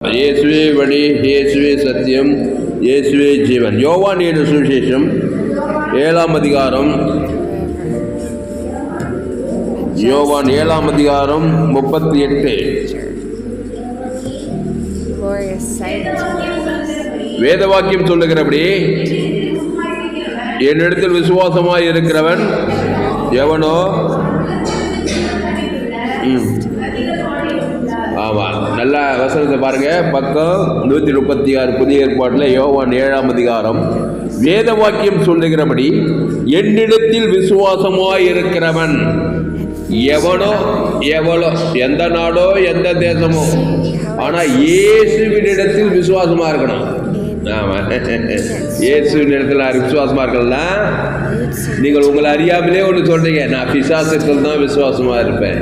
இயேசுவே வழி இயேசுவே சத்தியம் இயேசுவே ஜீவன் யோவான் என்ற சுவிசேஷம் ஏழாம் அதிகாரம் யோவான் ஏழாம் அதிகாரம் முப்பத்தி எட்டு. வேத வாக்கியம் சொல்லுகிறபடி என்னிடத்தில் விசுவாசமாய் இருக்கிறவன் எவனோ ம். நல்ல வசனத்தை பாருங்க. பக்கம் நூற்றி முப்பத்தி ஆறு புதிய ஏற்பாட்டில் யோவான் ஏழாம் அதிகாரம். வேத வாக்கியம் சொல்லுகிறபடி என்னிடத்தில் விசுவாசமாய் இருக்கிறவன் எவனோ எவளோ எந்த நாடோ எந்த தேசமோ ஆனா இயேசுவினிடத்தில் விசுவாசமா இருக்கணும். ஆமா. இயேசுவின் இடத்துல விசுவாசமா இருக்கலாம் நீங்கள் உங்களை அறியாமலே ஒன்று சொல்றீங்க. நான் பிசாசத்தில் தான் விசுவாசமா இருப்பேன்.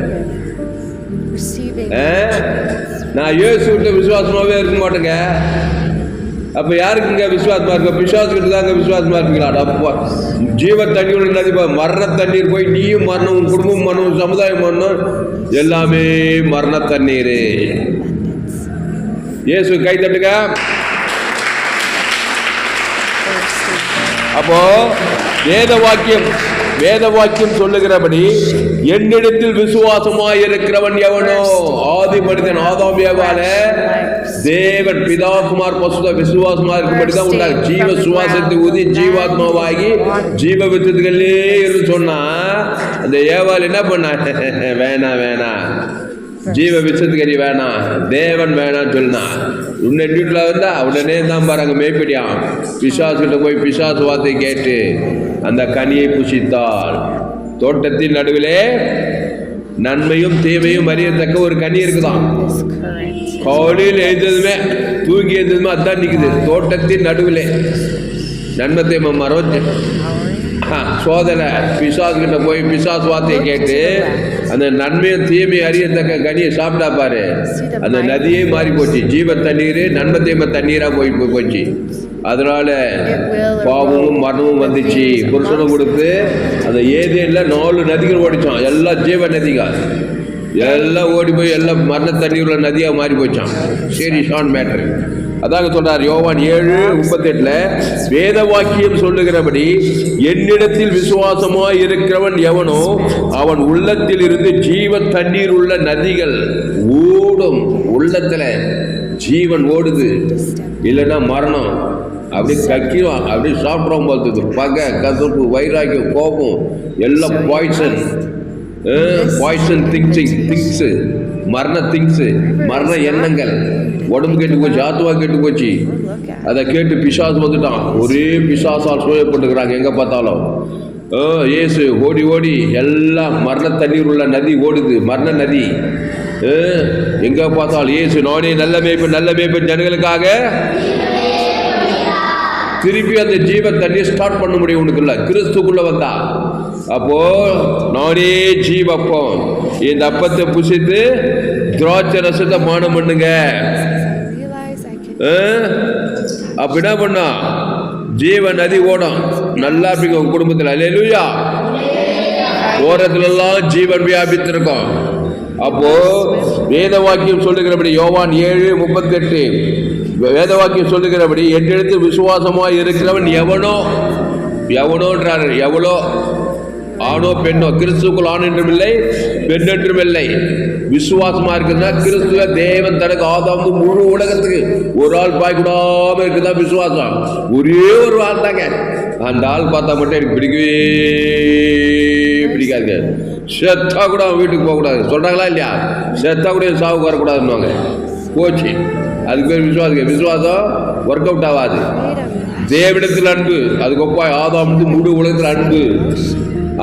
நான் இயேசுகிட்ட விசுவாசமாவே இருக்க மாட்டேங்க. அப்ப யாருக்குங்க விசுவாசமாக இருக்க? பிசாசுக்கிட்ட தாங்க விசுவாசமாக இருக்கீங்களா அப்போ ஜீவ தண்ணீர் நதி மரண தண்ணீர் போய் நீயும் மரணம் உன் குடும்பம் மரணம் சமுதாயம் மரணம் எல்லாமே மரண தண்ணீர். இயேசு கை தட்டுங்க. அப்போ வேத வாக்கியம் வேத வாக்கியம் சொல்லுகிறபடி என்னிடத்தில் விசுவாசமாய் இருக்கிறவன் எவனோ? ஆதி மனிதன் ஆதாம் ஏவால தேவன் பிதா குமார் பசுத விசுவாசமா இருக்கும்படி தான் உண்டாங்க ஜீவ சுவாசத்தை ஊதி ஜீவாத்மாவாகி ஜீவ வித்துகளே இருந்து சொன்னா அந்த ஏவாள் என்ன பண்ண? வேணாம் வேணாம் ஜீவ விசத்துக்கறி வேணாம் தேவன் வேணாம்னு சொன்னான் உன்னை வீட்டில் வந்தா உடனே தான் பாருங்க மேய்ப்படியான் பிசாசுகிட்ட போய் பிசாசு வார்த்தை கேட்டு அந்த கனியை புசித்தாள். தோட்டத்தின் நடுவிலே நன்மையும் தீமையும் அறியத்தக்க ஒரு கனி current. காலையில் எழுந்ததுமே தூங்கி எழுந்ததுமே அதான் நிற்குது தோட்டத்தின் நடுவிலே. நன்மை தீமை மரம் சோதனை. பிசாசு கிட்ட போய் பிசாஸ் வார்த்தையை கேட்டு அந்த நன்மையும் தீமையும் அறியத்தக்க கனியை சாப்பிட்டா பாரு. அந்த நதியே மாறி போச்சு ஜீவ தண்ணீர் நன்மை தீமை தண்ணீரா போய் போய் போச்சு. அதனால பாவமும் மரணமும் வந்துச்சு. புருஷனை கொடுத்து அந்த ஏதேன்ல நாலு நதிகள் ஓடிச்சான். எல்லாம் ஜீவ நதிகள். எல்லாம் ஓடி போய் எல்லாம் மரண தண்ணீர் உள்ள நதியாக மாறி போச்சான் சரி ஷான் மேட்ரு. அதாங்க சொல்றார் யோவான் ஏழு முப்பத்தெட்டுல வேத வாக்கியம் சொல்லுகிறபடி என்னிடத்தில் விசுவாசமாய் இருக்கிறவன் எவனோ அவன் உள்ளத்தில் இருந்து ஜீவ தண்ணீர் உள்ள நதிகள் ஓடும் உள்ளத்துல ஜீவன் ஓடுது. இல்லைன்னா மரணம். அப்படியே கக்கிடும் அப்படியே சாப்பிட்றோம் பார்த்துக்கு பகை கசப்பு வைராக்கியம் கோபம் எல்லாம் பாய்சன் பாய்சன் திங்ஸிங் திங்ஸு மரண திங்ஸு மரண எண்ணங்கள். உடம்பு கெட்டு போச்சு ஆத்துவா கெட்டு போச்சு அதை கேட்டு பிசாசு வந்துட்டான். ஒரே பிசாசால் சூழப்பட்டுக்கிறாங்க எங்கே பார்த்தாலும். ஆ, ஓடி ஓடி. எல்லாம் மரண தண்ணீர் உள்ள நதி ஓடுது. மரண நதி. எங்கே பார்த்தாலும் ஏசு நானே நல்ல மேய்ப்பு நல்ல மேய்ப்பு ஜனங்களுக்காக. திருப்பி அந்த ஜீவ தண்ணியை ஸ்டார்ட் பண்ண முடியும் உனக்குள்ள. கிறிஸ்துக்குள்ள வந்தா. அப்போ நானே ஜீவப்பம். இந்த அப்பத்தை புசித்து திராட்சை ரசத்தை மானம் பண்ணுங்க. அப்ப என்ன பண்ணா? ஜீவ நதி ஓடும். நல்லா இருப்பீங்க உங்க குடும்பத்தில். அலையலுயா ஓரத்துல எல்லாம் ஜீவன் வியாபித்திருக்கும். அப்போ வேத வாக்கியம் சொல்லுகிறபடி யோவான் ஏழு முப்பத்தெட்டு. வேத வாக்கியம் சொல்லுகிறபடி என்னிடத்தில் விசுவாசமாக இருக்கிறவன் எவனோ எவனோன்றார் எவ்வளோ ஆணோ பெண்ணோ கிறிஸ்துக்குள் ஆண் என்றும் இல்லை பெண் என்றும் இல்லை. விசுவாசமா இருக்குதுன்னா கிறிஸ்துவ தேவன் தனக்கு ஆதாவது முழு உலகத்துக்கு ஒரு ஆள் பாய்க்கூடாம இருக்குதா விசுவாசம்? ஒரே ஒரு ஆள் தாங்க. அந்த ஆள் பார்த்தா மட்டும் எனக்கு பிடிக்கவே பிடிக்காதுங்க. செத்தா கூட அவன் வீட்டுக்கு போகக்கூடாது. சொல்றாங்களா இல்லையா? செத்தா கூட என் சாவுக்கு வரக்கூடாதுன்னு போச்சு. அதுக்கு பேர் விசுவாசம் விசுவாசம் ஒர்க் அவுட் ஆகாது. தேவனிடத்தில் அன்பு. அதுக்கப்புறம் ஒப்பாய் ஆதாமுக்கு முழு உலகத்தில் அன்பு.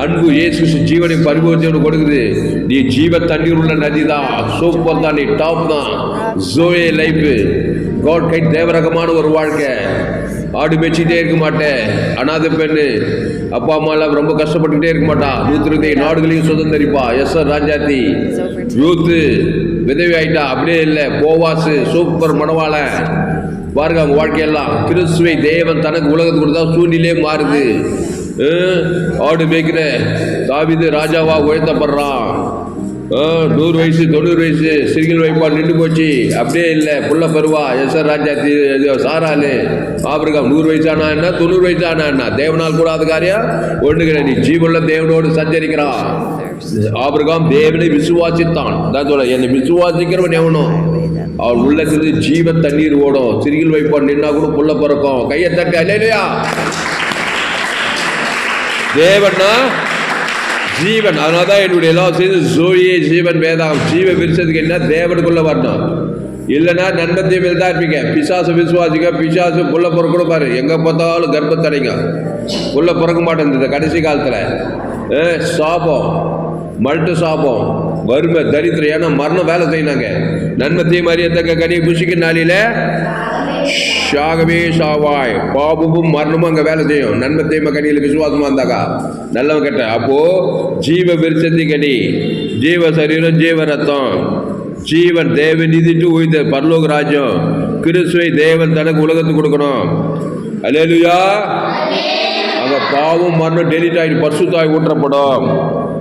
அன்பு இயேசு ஜீவனை பரிபூர்த்தி கொடுக்குது. நீ ஜீவ தண்ணீர் உள்ள நதி தான் சூப்பர் தான் நீ டாப் தான். ஜோயே லைஃபு காட் கை தேவரகமான ஒரு வாழ்க்கை. ஆடு மேய்ச்சிட்டே இருக்க மாட்டேன் அனாதை பெண்ணு. அப்பா அம்மா எல்லாம் ரொம்ப கஷ்டப்பட்டுக்கிட்டே இருக்க மாட்டா. நூத்தி இருபத்தி நாடுகளையும் சுதந்திரிப்பா. S R Rajathi. யூத்து விதவி ஆயிட்டா அப்படியே இல்லை. போவாசு சூப்பர் மணவாளன். பாருங்க அவங்க வாழ்க்கையெல்லாம். கிறிஸ்துவை தேவன் தனக்கு உலகத்துக்கு கொடுத்தா சூழ்நிலையே மாறுது. ஆடு மேய்க்கிற தாவிது ராஜாவா உயர்த்தப்படுறான். ஆ, நூறு வயசு தொண்ணூறு வயசு சிறுகில் வைப்பால் நின்று போச்சு. அப்படியே இல்லை புள்ள பருவா எஸ்ஆர் ராஜா தீ சாராலு ஆபிரகாம் நூறு வயசானா என்ன தொண்ணூறு வயசானா என்ன? தேவனால் கூடாத காரியம் ஒண்ணுகிற நீ ஜீவனுள்ள தேவனோடு சஞ்சரிக்கிறான். ஆபிரகாம் தேவனை விசுவாசித்தான். தான் சொல்ல என்னை விசுவாசிக்கிறவன் அவர் உள்ள உள்ளத்திலிருந்து ஜீவ தண்ணீர் ஓடும். சிறியில் வைப்பான் நின்னா கூட புள்ள பிறக்கும். கையை தட்டி அல்லையா தேவன்னா ஜீவன். அதனால தான் என்னுடைய எல்லாம் சேர்ந்து ஜோயே ஜீவன் வேதாம் ஜீவ விரிச்சதுக்கு என்ன? தேவனுக்குள்ள வரணும். இல்லைன்னா நன்மத்திய மேல் தான் இருப்பீங்க. பிசாசு விசுவாசிங்க பிசாசு புள்ள பிறக்கூட பாரு. எங்கே பார்த்தாலும் கர்ப்பத்தடைங்க. புள்ள பிறக்க மாட்டேங்குது இந்த கடைசி காலத்தில். சாபம். மல்ட்டு சாபம். வறுமை தரித்திரம். ஏன்னா மரணம் வேலை செய்யினாங்க. நன்மத்திய மரியத்தக்க கனி புஷிக்கு நாளில ஷாகவே ஷாவாய். பாபுவும் மரணமும் அங்கே வேலை செய்யும். நன்மை தீமை கனியில் விசுவாசமா இருந்தாக்கா? நல்லவன் கேட்ட. அப்போ ஜீவ விருச்சத்தி கனி ஜீவ சரீரம் ஜீவ ரத்தம் ஜீவன் தேவன் நிதிட்டு உய்த பரலோக ராஜ்யம் கிறிஸ்துவை தேவன் தனக்கு உலகத்துக்கு கொடுக்கணும். அல்லேலூயா. அங்க பாவம் மரணம் டெலிட் ஆகி பரிசுத்தாய் ஊற்றப்படும்.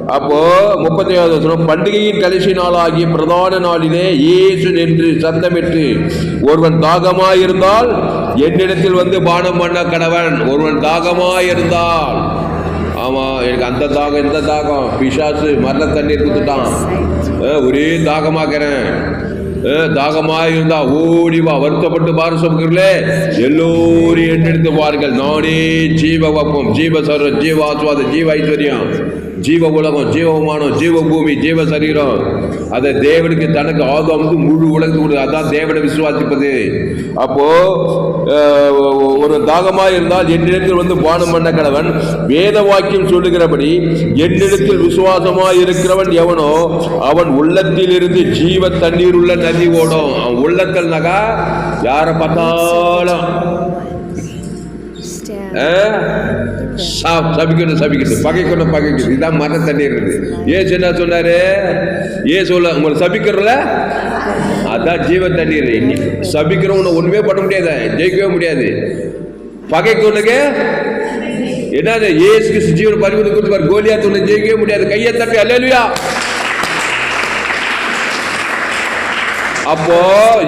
அப்போ முப்பத்தி ஏழாவது வசனம் பண்டிகையின் கடைசி நாளாகிய பிரதான நாளிலே இயேசு நின்று சத்தமிட்டு ஒருவன் தாகமாய் இருந்தால் என்னிடத்தில் வந்து பானம் பண்ண கணவன் ஒருவன் தாகமாய் இருந்தால் ஆமா எனக்கு அந்த தாகம் இந்த தாகம். பிசாசு மரண தண்ணீர் கொடுத்துட்டான் ஒரே தாகமாக்கிறேன். அஹ், இருந்தா ஓடி வா வருத்தப்பட்டு பாரு சொல்கிறே எல்லோரும் என்னெடுத்து பாருங்கள் நானே ஜீவ வப்பம் ஜீவ சர்வ ஜீவ ஆஸ்வாத ஜீவ ஐஸ்வர்யம். ஜீவ உலகம் ஜீவ விமானம் ஜீவ பூமி ஜீவ சரீரம். அதை தேவனுக்கு தனக்கு ஆதம் வந்து முழு உலகத்துக்கு கொடு அதான் தேவனை விசுவாசிப்பது. அப்போ ஒரு தாகமா இருந்தால் என்னிடத்தில் வந்து பானம் பண்ண கடவன் வேத வாக்கியம் சொல்லுகிறபடி என்னிடத்தில் விசுவாசமா இருக்கிறவன் எவனோ அவன் உள்ளத்தில் இருந்து ஜீவ தண்ணீர் உள்ள நதி ஓடும். அவன் உள்ளத்தில் நகா யாரை பார்த்தாலும். சபிக்கணும் சபிக்கணும் பகைக்கணும் பகைக்கணும். இதான் மரண தண்ணீர் இருக்குது ஏசு என்ன சொன்னாரு? ஏ சொல்ல உங்களை சபிக்கிறல? அதான் ஜீவ தண்ணீர். இனி ஒண்ணுமே பண்ண முடியாது. ஜெயிக்கவே முடியாது. பகைக்கொண்ணுக்கு என்னது? ஏசு கிறிஸ்து ஜீவன் பரிவர்த்தனை கொடுத்து கோலியா தொண்ணு ஜெயிக்கவே முடியாது. கையை தட்டி அல்லேலுயா. அப்போ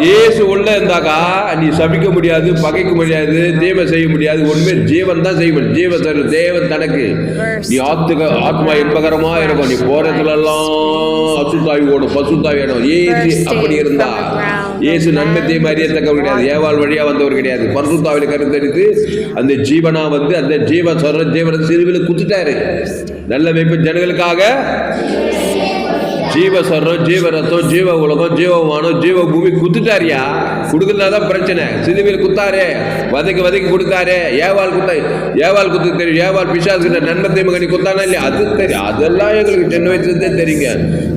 இயேசு உள்ள இருந்தாக்கா நீ சபிக்க முடியாது பகைக்க முடியாது தீமை செய்ய முடியாது. ஒண்ணுமே ஜீவன் தான் செய்ய முடியும் ஜீவ தரு தேவன் தனக்கு. நீ ஆத்துக ஆத்மா இன்பகரமா இருக்கும். நீ போறதுல எல்லாம் அசுத்தாவி ஓடும் பசுத்தாவி வேணும். ஏசு அப்படி இருந்தா இயேசு நன்மை தீமை அறியத்தக்கவர் கிடையாது. ஏவாள் வழியா வந்தவர் கிடையாது. பரிசுத்தாவில கருத்தெடுத்து அந்த ஜீவனா வந்து அந்த ஜீவ சொல்ற ஜீவன சிறுவில் குத்துட்டாரு. நல்ல வைப்பு ஜனங்களுக்காக ஜீவ சர்ரம் ஜீவ ரத்தம் ஜீவ உலகம் ஜீவமானம் ஜீவ பூமி குத்துட்டாரியா? கொடுக்கறதாதான் பிரச்சனை. சிலுவையில் குத்தாரே வதைக்கு வதைக்கு கொடுத்தாரே ஏவாள் குத்தா ஏவாள் குத்து தெரியும். ஏவாள் பிசாசு நன்மை தீமை கணி குத்தானா இல்லையா? அது தெரியும். அதெல்லாம் எங்களுக்கு சின்ன வயசுலேருந்தே தெரியுங்க.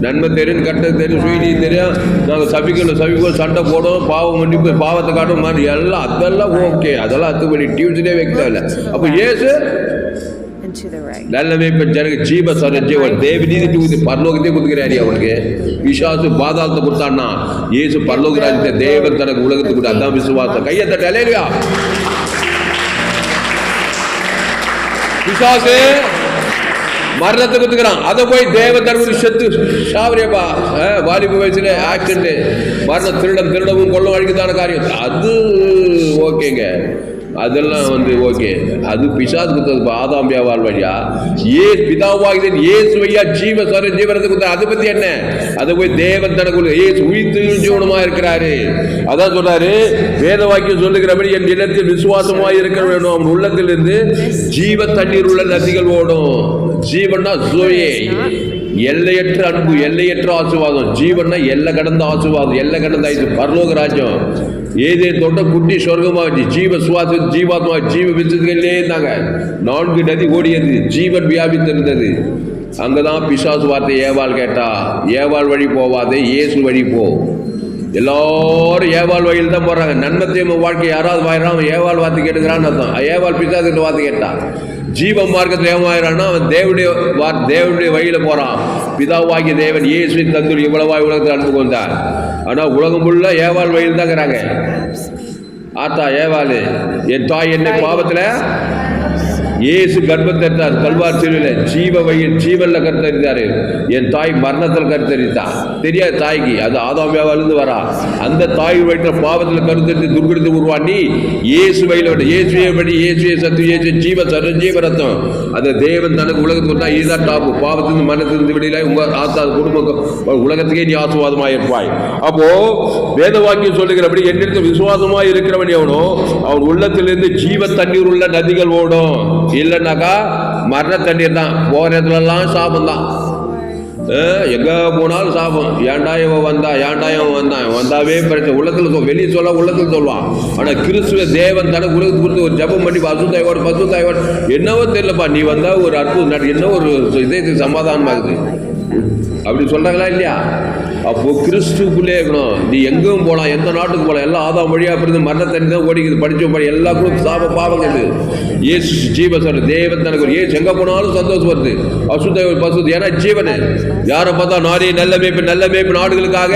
நன்மை தெரியும் கட்டது தெரியும் சுயநீதி தெரியும். நாங்கள் சபிக்கணும் சபிக்கணும் சண்டை போடும் பாவம் மன்னிப்பு பாவத்தை காட்டும் மாதிரி எல்லாம் அதெல்லாம் ஓகே. அதெல்லாம் அத்துப்படி டியூஸ்டே வைக்க தேவையில்ல அப்போ ஏசு to the right. நல்ல மேய்ப்ப ஜனக்கு அவனுக்கு. விசுவாசு பாதாளத்தை கொடுத்தான்னா இயேசு பரலோக ராஜ்யத்தை தேவன் தனக்கு உலகத்துக்கு கொடு அதான் விசுவாசு மரணத்தை குத்துக்கிறான் அதை போய் தேவ தர்மடி செத்து சாவரியப்பா வாலிப வயசுல ஆக்சிடென்ட் மரணம் திருடம் திருடவும் கொள்ளும் வழிக்குதான காரியம். அது ஓகேங்க. அதெல்லாம் வந்து ஓகே. அது பிசாசு குத்தது ஆதாம்பியா வாழ்வழியா ஏ பிதாவாகிதன் ஏசு ஐயா ஜீவ சொர ஜீவனத்தை கொடுத்தா அதை பத்தி என்ன? அதை போய் தேவன் தனக்கு ஏசு உயிர்த்து ஜீவனமா இருக்கிறாரு. அதான் சொல்றாரு வேத வாக்கியம் சொல்லுகிறபடி என் இடத்தில் விசுவாசமாக இருக்க வேணும் அவன் உள்ளத்திலிருந்து ஜீவ தண்ணீர் உள்ள நதிகள் ஓடும். ஜீவன்னா சுவையே. எல்லையற்ற அன்பு எல்லையற்ற ஆசீர்வாதம். ஜீவன்னா எல்லை கடந்த ஆசீர்வாதம் எல்லை கடந்த ஆயுசு பரலோக ராஜ்யம். ஏதே தொட்ட குட்டி சொர்க்கமாச்சு. ஜீவ சுவாச ஜீவாத்மா ஜீவ விசுதிகளே இருந்தாங்க. நான்கு நதி ஓடியது. ஜீவன் வியாபித்திருந்தது. அங்கதான் பிசாசு வார்த்தை ஏவாள் கேட்டா. ஏவாள் வழி போவாதே இயேசு வழி போ. எல்லாரும் ஏவாள் வழியில் தான் போறாங்க. நன்மத்தையும் வாழ்க்கை யாராவது வாயிறான் ஏவாள் வார்த்தை கேட்டுக்கிறான்னு அர்த்தம். ஏவாள் பிசாசுகிட்ட வார்த்தை கேட்டான் ஜீவ மார்க்கத்தில் ஏமாயிரான்னா அவன் தேவனுடைய வா- தேவனுடைய வழியில் போகிறான் பிதாவாகிய தேவன் இயேசுவின் தந்தூர் இவ்வளவாய் உலகத்தில் அன்பு கொண்டார். ஆனால் உலகம் ஃபுல்லா ஏவாள் வழியில் தான் இருக்கிறாங்க ஆத்தா ஏவாளு என் தாய் என்னை பாவத்தில் இயேசு கர்ப்பத்தெடுத்தார் கல்வார் சிலுவையில் ஜீவ வழியில் ஜீவனில் கருத்தரித்தாரு என் தாய் மரணத்தில் கருத்தரித்தா தெரியாது தாய்க்கு. அது ஆதாமியாவிலிருந்து வரா. அந்த தாய் வயிற்றில் பாவத்தில் கருத்தரித்து துர்குடித்து உருவாண்டி இயேசு வழியில் விட இயேசுவே படி இயேசுவே சத்து இயேசு ஜீவ சரஞ்சீவ ரத்தம். அந்த தேவன் தனக்கு உலகத்துக்கு கொடுத்தா இதுதான் டாப்பு பாவத்திலிருந்து மரணத்திலிருந்து வெளியில உங்கள் ஆத்தா குடும்ப உலகத்துக்கே நீ ஆசுவாதமாக இருப்பாய். அப்போ வேத வாக்கியம் சொல்லுகிறபடி என்னிடத்தில் விசுவாசமாக இருக்கிறவன் எவனோ அவன் உள்ளத்திலிருந்து ஜீவ தண்ணீர் உள்ள நதிகள் ஓடும். இல்லைன்னாக்கா மரண தண்ணீர் தான். போகிற இடத்துலலாம் சாபம் தான் எங்கே போனாலும் சாபம் ஏன்டா இவன் வந்தா? ஏன்டா இவன் வந்தான்? வந்தாவே பிரச்சனை. உள்ளத்தில் சொல் வெளியே சொல்ல உள்ளத்தில் சொல்லுவான். ஆனால் கிறிஸ்துவ தேவன் தனக்கு உலகத்துக்கு கொடுத்து ஒரு ஜபம் பண்ணி பசுத்தாய்வாடு பசுத்தாய்வாடு என்னவோ தெரியலப்பா நீ வந்தா ஒரு அற்புதம் நாட்டு என்ன ஒரு இதயத்துக்கு சமாதானமாகுது அப்படி சொல்கிறாங்களா இல்லையா? அப்போ கிறிஸ்துக்குள்ளே இருக்கணும். நீ எங்கும் போகலாம் எந்த நாட்டுக்கு போகலாம் எல்லாம் ஆதாம் வழியாக பிறந்து மரணத்தண்ணி தான் ஓடிக்குது படிச்ச படி எல்லா கூட சாப பாவங்கிறது ஏசு ஜீவ சொல்ற தேவன் தனக்கு ஒரு ஏசு எங்கே போனாலும் சந்தோஷம் வருது. அசுத்த பசு ஏன்னா ஜீவனு. யாரை பார்த்தா நாரே நல்ல மேய்ப்பு நல்ல மேய்ப்பு நாடுகளுக்காக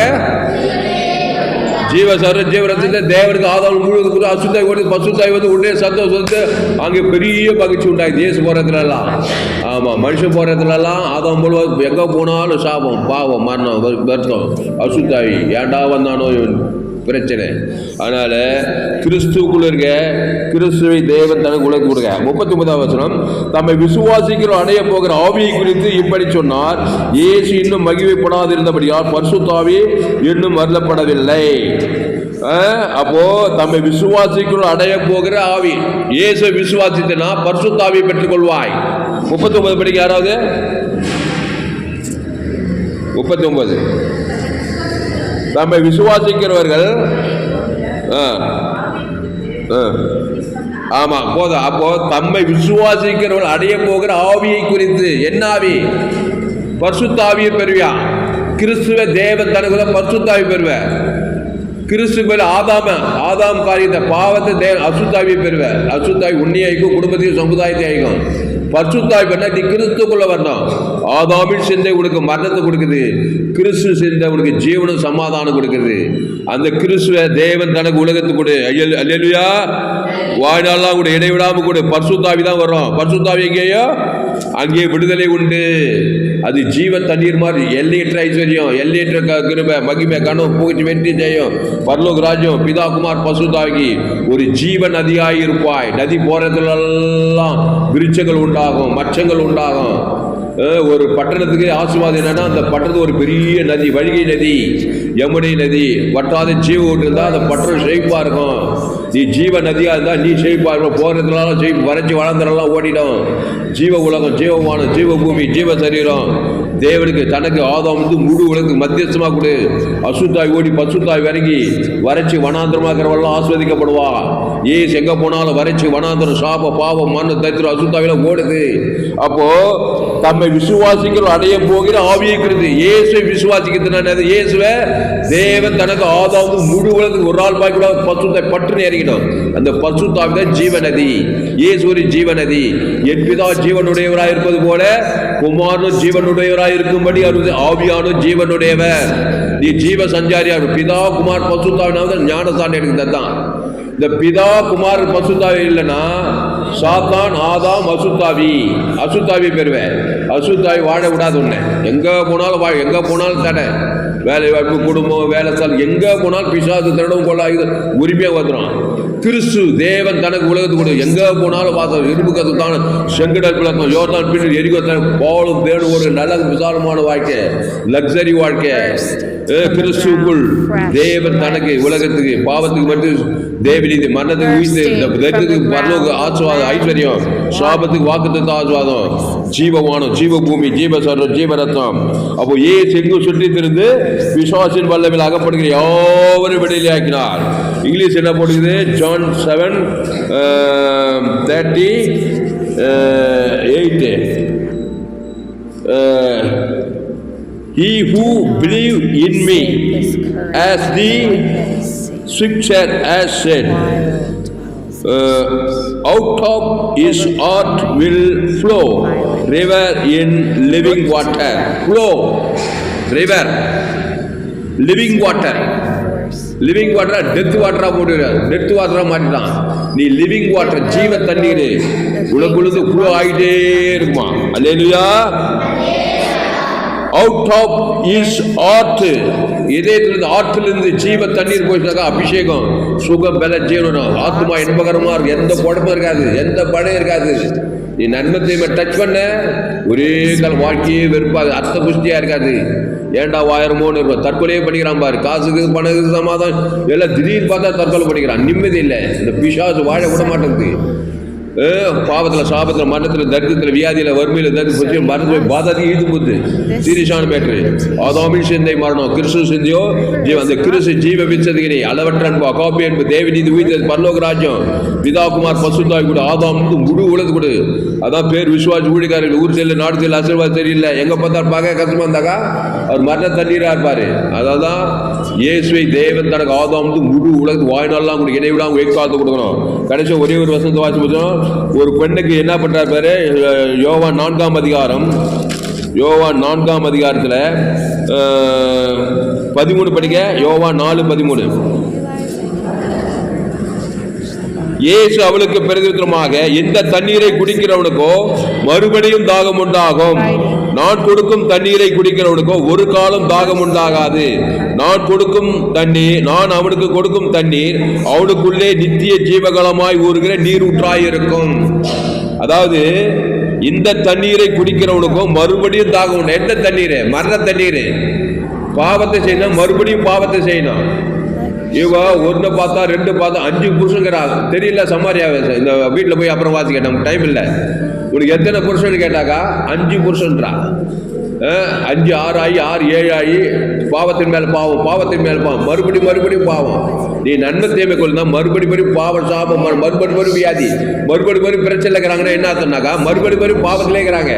ஜீவ சர ஜீவரத்தில் தேவனுக்கு ஆதாரம் முழுவதும் கூட அசுத்தாய் ஓடி பசுத்தாய் வந்து உடனே சந்தோஷம் வந்து அங்கே பெரிய மகிழ்ச்சி உண்டாய் தேசம் போகிறதுலலாம் ஆமாம் மனுஷன் போகிறதுலலாம் ஆதாம் முழுவதும் எங்கே போனாலும் சாபம் பாவம் மரணம் வருத்தம் அசுத்தாய். ஏன்டா வந்தானோ இவன்? பிரச்சனை. அதனால் கிறிஸ்துக்குள்ள இருக்க கிறிஸ்துவை தேவன் தனக்கு உலக கொடுங்க முப்பத்தி ஒன்பதாம் வசனம் தம்மை விசுவாசிக்கிற அடைய போகிற ஆவியை குறித்து இப்படி சொன்னார். ஏசு இன்னும் மகிழ்வைப்படாதிருந்தபடியால் பர்சுத்தாவி இன்னும் வரலப்படவில்லை அப்போ தம்மை விசுவாசிக்குள் அடைய போகிற ஆவி இயேசு விசுவாசித்தனா பர்சுத்தாவியை பெற்றுக்கொள்வாய். முப்பத்தி ஒன்பது படிக்க யாராவது? முப்பத்தி ஒன்பது நம்மை விசுவாசிக்கிறவர்கள் ஆ, ஆ. ஆமா போதும். அப்போ தம்மை விசுவாசிக்கிறவர்கள் அடைய போகிற ஆவியை குறித்து என்ன ஆவி? பரிசுத்தாவியை பெறுவியா? கிறிஸ்துவ தேவன் தனக்குள்ள தான் பரிசுத்தாவி பெறுவ. கிறிஸ்து மேல ஆதாம ஆதாம் காரியத்தை பாவத்தை தேவ அசுத்தாவியை பெறுவ. அசுத்தாவி உண்ணியாய்க்கும் குடும்பத்தையும் சமுதாயத்தை அழிக்கும் பண்ண நீ கிறிஸ்துக்குள்ள வரணும். ஆதாமின் சிந்தை உனக்கு மரணத்தை கொடுக்குது. கிறிஸ்து சிந்தை உனக்கு ஜீவனும் சமாதானம் கொடுக்குது. அந்த கிறிஸ்துவ தேவன் தனக்கு உலகத்துக்கு கொடு. ஐயல் அல்லேலுயா. வாழ்நாள்லாம் கூட இடைவிடாம கூட. பர்சுத்தாவி தான் வரும் பர்சுத்தாவி எங்கேயோ? அங்கே விடுதலை உண்டு. அது ஜீவ தண்ணீர் மாதிரி. எல்லையற்ற ஐஸ்வர்யம் எல்லையற்ற க- கிருபை மகிமை கனவு புகழ்ச்சி வெற்றி ஜெயம். பர்லோக் ராஜ்யம் பிதா குமார் பசுதாகி ஒரு ஜீவ நதியாய் இருப்பாய். நதி போறதுலெல்லாம் விருட்சங்கள் உண்டாகும் மச்சங்கள் உண்டாகும். ஒரு பட்டணத்துக்கு ஆசீர்வாதம் என்னன்னா அந்த பட்டணத்து ஒரு பெரிய நதி வழிகை நதி யமுனை நதி வட்டாத ஜீவ ஓட்டு இருந்தால் அந்த பட்டணம் செழிப்பாக இருக்கும். நீ ஜீவ நதியாக இருந்தால் நீ செழிப்பாக இருக்கும். போறதுலாம் செழிப்பு வரைஞ்சி வளர்ந்துடலாம் ஓடிடும். ஜீவ உலகம் ஜீவமானம் ஜீவ பூமி ஜீவ சரீரம். தேவனுக்கு தனக்கு ஆதம் வந்து முழு உலகத்துக்கு மத்தியஸ்தமாக கொடு. அசுத்தாய் ஓடி பசுத்தாய் வரைங்கி வறட்சி வனாந்திரமாக்கிறவெல்லாம் ஆஸ்வதிக்கப்படுவா ஏசு எங்கே போனாலும் வறட்சி வனாந்திரம் சாப பாவம் மண்ணு தரித்திரம் அசுத்தாவில ஓடுது. அப்போ தம்மை விசுவாசிக்கிற அடைய போகிற ஆவியிருக்கிறது இயேசுவை விசுவாசிக்கிறது இயேசுவை தேவன் தனக்கு ஆதாவது முழு உலகத்துக்கு ஒரு ஆள் பாய் கூட பசுத்தை பற்று இறங்கிடும் அந்த பசுத்தாவி தான் ஜீவநதி. இயேசு ஒரு ஜீவநதி. என் பிதா இருப்பது போல குமாரனும் ஜீவனுடையவராக இருக்கும்படி அருது ஆவியானும் ஜீவனுடையவர். நீ ஜீவ சஞ்சாரியா பிதா குமார் பசுத்தாவினாவது ஞானசான் எனக்கு தான் இந்த பிதா குமார் பசுத்தாவி இல்லைன்னா சாத்தான் ஆதாம் அசுத்தாவி அசுத்தாவி பெறுவேன். அசுத்தாவி வாழ விடாது உன்னை. எங்கே போனாலும் வா எங்கே போனாலும் தடை. வேலை வாய்ப்பு குடும்பம் வேலை சால் எங்கே போனாலும் பிசாசு திருடம் கொள்ள உரிமையாக வந்துடும் கிறிஸ்து தேவன் தனக்கு உலகத்துக்கு கொடு. எங்கே போனாலும் பார்த்தோம் இரும்பு கத்துத்தான செங்கடல் பிளக்கம் யோர்தான் பின்னர் எரிகத்தான் போலும் வேணும் ஒரு நல்ல விசாலமான வாழ்க்கை. லக்ஸரி வாழ்க்கை. கிறிஸ்துக்குள் தேவன் தனக்கு உலகத்துக்கு பாவத்துக்கு மட்டும் தேவநீதி மரணத்துக்கு உயிர்த்து இந்த பரலோக ஆசுவாத ஐஸ்வர்யம். சாபத்துக்கு வாக்குத்தத்த ஆசுவாதம் ஜீவவானம் ஜீவபூமி ஜீவசரம் ஜீவரத்னம். அப்போ ஏ செங்கு சுற்றி திருந்து விசுவாசின் வல்லவில் அகப்படுகிற யாவரும் விடுதலையாக்கினார் இங்கிலீஷ் என்ன போடுகிறது? John seven thirty eight he who believe in me as the scripture has said. Uh, out of his heart will flow river in living water flow river living water living வாட்டரா death வாட்டரா போட்டு death வாட்டரா மாட்டிட்டான் நீ living water ஜீவ தண்ணீர் உலகுழுது குழு ஆகிட்டே இருக்குமா அல்லேலுயா out of is art இதயத்திலிருந்து ஆற்றிலிருந்து ஜீவ தண்ணீர் போயிட்டாக்கா அபிஷேகம் சுகம் பல ஜீவனம் ஆத்மா இன்பகரமா இருக்கும். எந்த குழப்பம் இருக்காது. எந்த படம் இருக்காது. நீ நன்மத்தை டச் பண்ண ஒரே கால வாழ்க்கையே வெறுப்பாது அர்த்த புஷ்டியா இருக்காது ஏன்டா வாயிரமோன்னு இருக்கும்? தற்கொலையே பண்ணிக்கிறான் பாரு. காசுக்கு பணத்துக்கு சமாதானம். எல்லாம் திடீர்னு பார்த்தா தற்கொலை பண்ணிக்கிறான். நிம்மதி இல்லை. இந்த பிஷாசு வாழ விட மாட்டேங்குது. பாவத்தில் சாபத்தில் மரணத்தில் தரித்திரத்தில் வியாதியில் வறுமையில் தரித்து மரணத்து போய் பாதாதி ஈடு புத்து சீரிஷான பேட்டரி ஆதாமில் சிந்தை மரணம் கிறிஸ்து சிந்தியோ ஜீவ அந்த கிறிஸ்து ஜீவ விச்சதுகிறே அளவற்ற அன்பு காப்பி அன்பு தேவி நீதி உயிர்த்தது பரலோக ராஜ்யம். பிதாகுமார் பசுத்தாய் கூட ஆதாம் முழு உலது கொடு. அதான் பேர் விஸ்வாஜ் ஊழிக்காரர்கள் ஊர் செல்லு நாடு செல்லு ஆசீர்வாதம் தெரியல. எங்கே பார்த்தாலும் பார்க்க கஷ்டமாக இருந்தாக்கா அவர் மரண தண்ணீராக இருப்பார். அதான் இயேசுவை தேவன் தனக்கு ஆதாம் முழு உலகத்து வாழ்நாள்லாம் கூட. வெயிட் காத்து கொடுக்கணும். கடைசி ஒரே ஒரு வசந்த வாசி பார்த்தோம் ஒரு பெண்ணுக்கு என்ன பண்றாரு பாரு? யோவான் நான்காம் அதிகாரம். யோவான் நான்காம் அதிகாரத்தில் பதிமூணு படிக்க யோவான் நாலு பதிமூணு. இயேசு அவளுக்கு பிரதித்திரமாக இந்த தண்ணீரை குடிக்கிறவனுக்கோ மறுபடியும் தாகம் உண்டாகும். நான் கொடுக்கும் தண்ணீரை குடிக்கிறவனுக்கோ ஒரு காலம் தாகம் உண்டாகாது. நான் கொடுக்கும் தண்ணீர் நான் அவனுக்கு கொடுக்கும் தண்ணீர் அவனுக்குள்ளே நித்திய ஜீவகலமாய் ஊறுகிற நீர் ஊற்றாயிருக்கும் அதாவது இந்த தண்ணீரை குடிக்கிறவனுக்கும் மறுபடியும் தாகம் உண்டு. எந்த தண்ணீர்? மரண தண்ணீர். பாவத்தை செய்யணும் மறுபடியும் பாவத்தை செய்யணும். இவ ஒன்று பார்த்தா ரெண்டு பார்த்தா அஞ்சு புருஷங்கிறாங்க தெரியல சமாரியா இந்த வீட்டில் போய் அப்புறம் வாசிக்க நமக்கு டைம் இல்லை. உனக்கு எத்தனை புருஷன் கேட்டாக்கா? அஞ்சு புருஷன்றா. அஞ்சு ஆறு ஆகி ஆறு ஏழு ஆகி பாவத்தின் மேல் பாவம் பாவத்தின் மேல் பாவம். மறுபடி மறுபடியும் பாவம். நீ நன்மை தேவை கொள்ளுந்தா மறுபடி மறுபடி பாவம் சாபம் மறுபடி மறுபடி வியாதி. மறுபடி மறுபடி பிரச்சனை இருக்கிறாங்கன்னா என்ன சொன்னாக்கா மறுபடி மறுபடி பாவத்திலே இருக்கிறாங்க.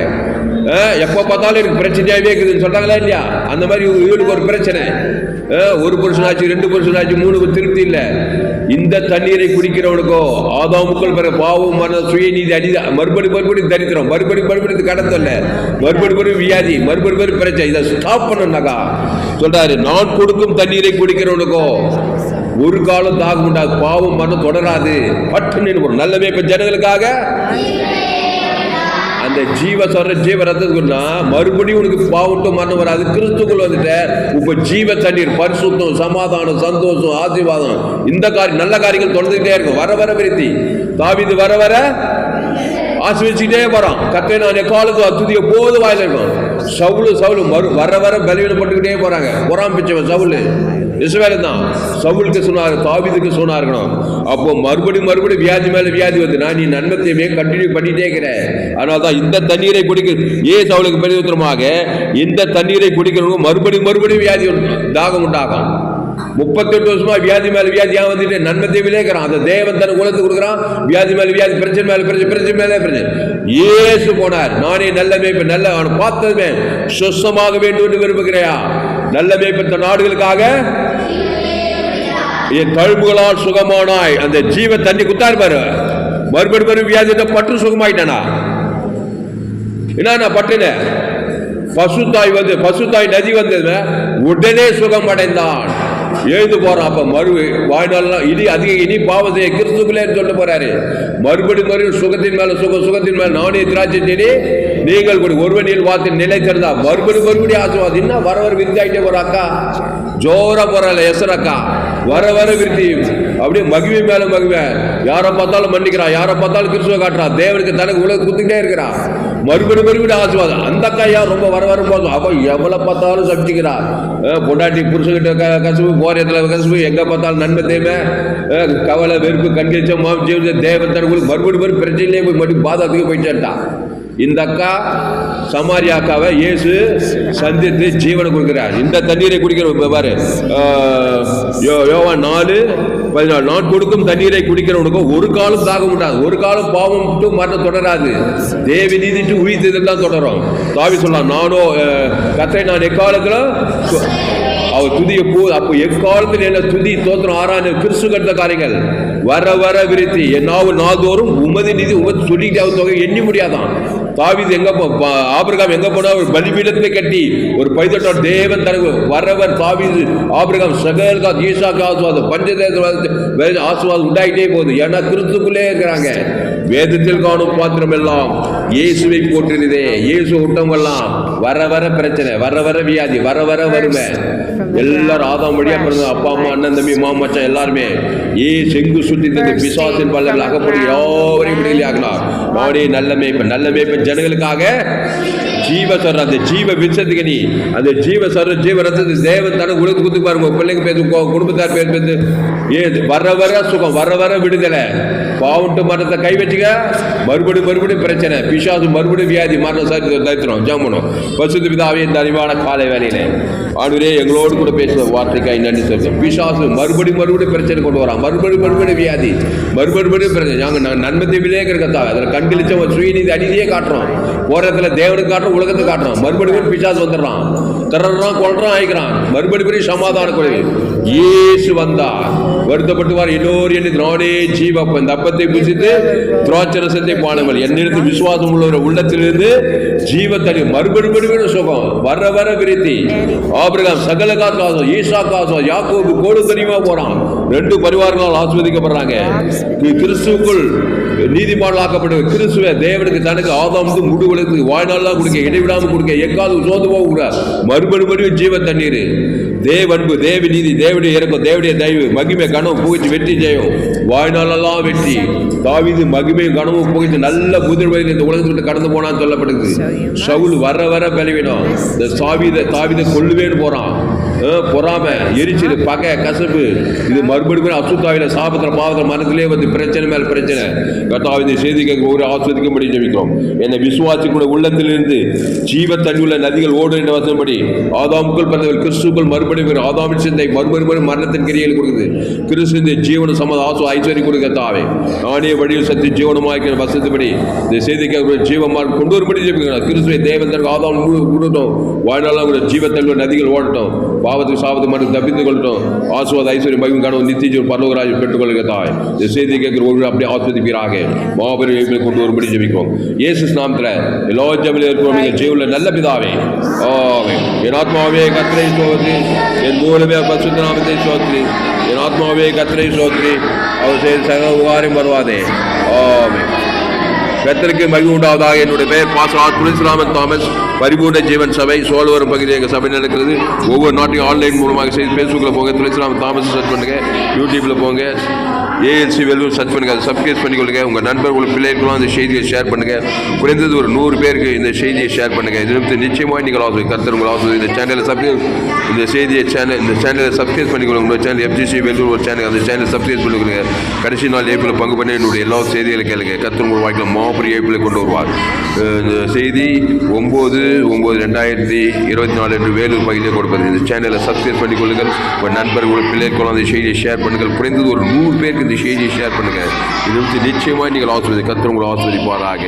எப்போ பார்த்தாலும் எனக்கு பிரச்சனையாகவே இருக்குதுன்னு சொல்கிறாங்களா இல்லையா? அந்த மாதிரி இவனுக்கு ஒரு பிரச்சனை. ஒரு புருஷனாச்சு ரெண்டு புருஷனாச்சு மூணு திருப்தி இல்லை. இந்த தண்ணீரை குடிக்கிறவனுக்கோ ஆதாமுக்கள் பிற பாவம் மன சுயநீதி அடி மறுபடி மறுபடி தரித்திரம். மறுபடி மறுபடி இது கடன் தொல்லை மறுபடி மறுபடி வியாதி மறுபடி மறுபடி பிரச்சனை. இதை ஸ்டாப் பண்ணனாக்கா சொல்றாரு நான் கொடுக்கும் தண்ணீரை குடிக்கிறவனுக்கோ ஒரு காலம் தாகம் உண்டாது பாவம் மரணம் தொடராது. பட்டு நின்று நல்லவே இப்போ ஜனங்களுக்காக அந்த ஜீவ சொல்ற ஜீவ ரத்தத்துக்குன்னா மறுபடியும் உனக்கு பாவட்டும் மரணம் வராது. கிறிஸ்துக்குள் வந்துட்ட. இப்ப ஜீவ தண்ணீர் பரிசுத்தம் சமாதானம் சந்தோஷம் ஆசீர்வாதம். இந்த காரியம் நல்ல காரியங்கள் தொடர்ந்துகிட்டே இருக்கும். வர வர விருத்தி. தாவிது வர வர ஆசிரிச்சுட்டே வரான் கத்தை நான் எக்காலத்து அத்துதிய போது வாயில் இருக்கும். சவுளு சவுளு மறு வர வர பலவீனப்பட்டுக்கிட்டே போறாங்க. பொறாம் பிச்சவன் சவுளு இஸ்ரவேலன் தான் சவுலுக்கு சொன்னார் தாவிதுக்கு சொன்னார்களாம் அப்போ மறுபடியும் மறுபடியும் வியாதி மேல வியாதி வந்து நான் நீ நன்மத்தையுமே கண்டினியூ பண்ணிட்டே இருக்கிறேன். அதனால தான் இந்த தண்ணீரை குடிக்க ஏ சவுலுக்கு பரிவர்த்தனமாக இந்த தண்ணீரை குடிக்கிறவங்க மறுபடியும் மறுபடியும் வியாதி உண்டு- தாகம் உண்டாகும். முப்பத்தெட்டு வருஷமா வியாதி மேல வியாதியா வந்துட்டு? நன்மை தேவையிலே இருக்கிறான் அந்த தேவன் தன் உலகத்து கொடுக்குறான். வியாதி மேல வியாதி பிரச்சனை மேல பிரச்சனை பிரச்சனை மேலே பிரச்சனை. ஏசு போனார். நானே நல்ல மேய்ப்பு நல்ல அவன் பார்த்ததுமே சுத்தமாக வேண்டும் என்று விரும்புகிறையா? நல்ல மேய்ப்பு இந்த நாடுகளுக்காக? என் தழும்புகளால் சுகமானாய். அந்த ஜீவ தண்ணி குத்தாரு பாரு. மறுபடி மறுபடி வியாதிட்ட பட்டு சுகமாயிட்டானா? என்ன பட்டுன பசுத்தாய் வந்து பசுத்தாய் நதி வந்தது உடனே சுகம் அடைந்தான் எழுந்து போறான் அப்ப மறு வாழ்நாள்லாம் இனி அதிக இனி பாவம் கிறிஸ்துக்குள்ளே சொல்லிட்டு போறாரு. மறுபடி மறுபடியும் சுகத்தின் மேல சுக சுகத்தின் மேல நானே திராட்சை செடி நீங்கள் கூட ஒருவனில் வார்த்தை நிலைத்திருந்தா மறுபடி மறுபடியும் ஆசிர்வாதம். இன்னும் வர வர விருந்தாயிட்டே ஒரு அக்கா ஜோர போறாள் எசரக்கா வர வர விருத்தி. அப்படியே மகிமை மேல மகிமை. யாரை பார்த்தாலும் மன்னிக்கிறான் யாரை பார்த்தாலும் கிறிஸ்துவ காட்டுறான் தேவனுக்கு தனக்கு உலக குத்துக்கிட்டே இருக்கிறான் மறுபடி மறுபடி ஆசிர்வாதம். அந்த அக்கா யார் ரொம்ப வர வர போதும் அவள் எவ்வளோ பார்த்தாலும் சப்ஜிக்கிறா பொண்டாட்டி புருஷன்கிட்ட க கசுவு போரியத்தில் கசுவு. எங்கே பார்த்தாலும் நன்மை தேவை கவலை வெறுப்பு கண்கிச்சம் மாம் ஜீவன தேவன் தனக்கு மறுபடி மறுபடி பிரச்சனையிலே போய் மறுபடியும் பாதத்துக்கு போயிட்டேன்ட்டான் இந்த அக்கா சமாரியா அக்காவை இயேசு சந்தித்து ஜீவனை கொடுக்கிறார். இந்த தண்ணீரை குடிக்கிற இப்ப பாரு யோ- நாலு பதினாலு. நான் கொடுக்கும் தண்ணீரை குடிக்கிறவனுக்கு ஒரு காலம் தாகம் முடியாது ஒரு காலம் பாவம் மட்டும் மரணம் தொடராது. தேவி நீதிட்டு உயிர்த்ததில் தான் தொடரும். தாவி சொல்லலாம் நானோ கத்தை நான் எக்காலத்தில் அவர் துதிய போ அப்போ எக்காலத்தில் என்ன துதி தோத்திரம் ஆறான கிறிஸ்து கட்ட காரியங்கள். வர வர விருத்தி. என்னாவும் நாள்தோறும் உமது நிதி உமது சொல்லிட்டு அவர் தொகை எண்ணி முடியாதான். தாவீது எங்க போ ஆபிரகாம் எங்க போனா ஒரு பலிபீடத்தை கட்டி ஒரு பைதட்டோட தேவன் தனக்கு வரவர் தாவீது. ஆபிரகாம் சகல்கா ஈசாக்கு ஆசுவாதம் பஞ்சதேசவாதத்தை ஆசுவாதம் உண்டாயிட்டே போகுது. ஏன்னா கிறிஸ்துக்குள்ளே இருக்கிறாங்க. வேதத்தில் காணும் பாத்திரம் எல்லாம் இயேசுவை போற்றினதே இயேசு விட்டவங்கெல்லாம் வர வர பிரச்சனை வர வர வியாதி வர வர வறுமை. எல்லாரும் ஆதாம் வழியா பிறந்த அப்பா அம்மா அண்ணன் தம்பி மாமா மச்சான் எல்லாருமே. ஏ செங்கு சுற்றி இந்த பிசாசின் பல்லவில் அகப்படி யாவரையும் விடுதலை நானே நல்ல மேய்ப்பன் நல்ல மேய்ப்பன் ஜனங்களுக்காக. ஜீவ சொல்ற அந்த ஜீவ விசத்துக்கு நீ அந்த ஜீவ சொல்ற ஜீவ ரத்தத்து தேவன் தனக்கு உழைத்து கொடுத்து பாருங்க. பிள்ளைங்க பேசு குடும்பத்தார் பேர் பேசு ஏது வர வர சுகம் வர வர விடுதலை. பாவுண்டு மரத்தை கை வச்சுக்க மறுபடியும் மறுபடியும் பிரச்சனை. பிசாசு மறுபடியும் வியாதி மரணம் சரி தரித்திரம். ஜாமனும் பசுத்து பிதாவே இந்த அறிவான காலை வேலையில ஆண்டுரே எங்களோடு கூட பேசுவோம் வார்த்தைக்காய் நன்றி சொல்றோம் பிசாசு மறுபடியும் மறுபடியும் பிரச்சனை கொண்டு வரான். மறுபடியும் மறுபடியும் வியாதி. மறுபடியும் பிரச்சனை. நாங்கள் ந- நன்மத்தை விலையே இருக்கத்தா அதில் கண்களிச்ச ஒரு சுயநீதி அடிதியே காட்டுறோம். போறதுல தேவனுக்கு காட்டுறோம். உலகத்துக்கு காட்டுறோம் மறுபடியும் பிசாசு வந்துடுறான். திறறான் கொள்றான் ஆயிக்கிறான். மறுபடியும் சமாதான குறைவு இயேசு வந்தார். வருத்தப்பட்டுவார் எல்லோரும் என்று நானே ஜீவப்பம் இந்த அப்பத்தை புசித்து திராட்சரசத்தை பாடுங்கள். என்னிடத்து விசுவாசம் உள்ளவர் உள்ளத்திலிருந்து ஜீவத்தனி மறுபடியும் சுகம். வர வர விருத்தி. ஆபிரகாம் சகல காசம் ஈசா காசம் யாக்கோபு கோடு தெரியுமா போறான். ரெண்டு பரிவாரங்களால் ஆஸ்வதிக்கப்படுறாங்க கி- கிறிஸ்துவுக்குள் நீதிமான்களாக்கப்பட்ட கிறிஸ்துவ தேவனுக்கு தனக்கு ஆதாமுக்கு முடிவுகளுக்கு வாழ்நாள்லாம் கொடுக்க இடைவிடாம கொடுக்க எக்காவது சோர்ந்து கூடாது மறுபடி மறுபடியும் ஜீவ தண்ணீர். தேவன்பு தேவ நீதி தேவடைய இறக்கம் தேவடைய தயவு மகிமை கனவு புகழ்ச்சி வெற்றி ஜெயம். வாழ்நாளெல்லாம் வெற்றி. தாவீது மகிமையும் கனவும் புகழ்ச்சி நல்ல புதிர் வயதில் இந்த உலகத்தை விட்டு கடந்து போனான்னு சொல்லப்படுது. சவுல் வர வர பலவீனம் இந்த சாவித தாவித கொள்ளுவேன்னு போறான். அஹ், பொறாமை. எரிச்சல் பகை கசப்பு. இது மறுபடியும் அசுத்தாவில சாபத்தில் பாவத்தில் மனத்திலே வந்து பிரச்சனை மேலே பிரச்சனை. கர்த்தாவே இந்த செய்திக்கு ஒரு ஆஸ்வதிக்கும்படி ஜெபிக்கிறோம். என்னை விசுவாசி கூட உள்ளத்திலிருந்து ஜீவ தண்ணியுள்ள நதிகள் ஓடும் என்ற வசனப்படி ஆதாமுக்குள் பிறந்தவர் கிறிஸ்துக்குள் மறுபடியும் ஆதாமின் சிந்தை மறுபடியும் மரணத்தின் கிரியைகள் கொடுக்குது. கிறிஸ்து இந்த ஜீவன சமத ஆசு ஐஸ்வரி கொடுக்க தாவே நானே வழியில் ஜீவனமாக ஜீவனமாக்கிற வசதிப்படி இந்த கேட்க ஜீவமாக கொண்டு வரும்படி ஜெபிக்கிறோம். கிறிஸ்துவை தேவன் ஆதாம் கொடுக்கட்டும் வாழ்நாளாக கூட தண்ணியுள்ள நதிகள் ஓடட்டும். பாவத்துக்கு சாபத்து மட்டும் தப்பித்து கொள்ளட்டும். ஆசுவாத ஐஸ்வர்யம் மகிம் காணும் நித்திய ஜீவன் பரலோகராஜ் பெற்றுக்கொள்ளுங்க தாய். இந்த செய்தி கேட்கிற ஒரு அப்படியே ஆஸ்வதிப்பீராக. மாபெரும் இயேசுவை கொண்டு வரும்படி ஜெபிக்கிறோம். இயேசு நாமத்தில் எல்லா ஜமிலும் இருக்கிறோம் நீங்கள் ஜெயுள்ள நல்ல பிதாவே. ஆமே என் ஆத்மாவே கத்திரை சோத்ரி. என் மூலமே பசுத்த நாமத்தை சோத்ரி. என் ஆத்மாவே கத்திரை சோத்ரி. அவர் செய்த சகல உகாரம் வருவாதே. ஆமே கத்தருக்கு மகிழ்வு உண்டாவதாக என்னுடைய பெயர் பாசா துளசிராமன் தாமஸ். பரிபூர்ண ஜீவன் சபை சோழவரம் பகுதியில் எங்கள் சபை நடக்கிறது. ஒவ்வொரு நாட்டையும் ஆன்லைன் மூலமாக செய்து ஃபேஸ்புக்கில் போங்க துளசிராமன் தாமஸ் சர்ச் பண்ணுங்கள் யூடியூப்பில் போங்க. ஏஎல்சி வெல்லும் சர்ச் பண்ணுங்கள் அதை சப்ஸ்கிரைப் பண்ணிக்கொள்ளுங்க. உங்கள் நண்பர்கள் பிள்ளைகளும் அந்த செய்தியை ஷேர் பண்ணுங்கள் குறைந்தது ஒரு நூறு பேருக்கு இந்த செய்தியை ஷேர் பண்ணுங்கள் இது நிமித்தம் நிச்சயமாக நீங்கள் ஆசை கருத்தர் உங்கள் ஆசை இந்த சேனலை சப்ஸ்கிரைப் இந்த செய்தியை சேனல் இந்த சேனலை சப்ஸ்கிரைப் பண்ணிக்கொள்ளுங்க. உங்கள் சேனல் எஃப்ஜிசி வெல்வூர் ஒரு சேனல் அந்த சேனலை சப்ஸ்கிரைப் பண்ணிக்கொள்ளுங்க. கடைசி நாள் ஏப்பில் பங்கு பண்ணி என்னுடைய எல்லா செய்திகளை கேளுங்க. கருத்தர் உங்கள் வாழ்க்கையில் மாபெரிய ஏப்பில் கொண்டு வருவார். இந்த செய்தி ஒம்பது ஒம்பது ரெண்டாயிரத்தி இருபத்தி நாலு என்று வேலூர் பகுதியில் கொடுப்பது இந்த சேனலை சப்ஸ்கிரைப் பண்ணிக்கொள்ளுங்கள் உங்கள் நண்பர்கள் பிள்ளை அந்த செய்தியை ஷேர் பண்ணுங்கள். குறைந்தது ஒரு நூறு பேருக்கு இந்த செய்தியை ஷேர் பண்ணுங்கள் இது வந்து நிச்சயமாக நீங்கள் ஆசிர்வதி கத்திர உங்களை ஆசிர்வதிப்பாராக.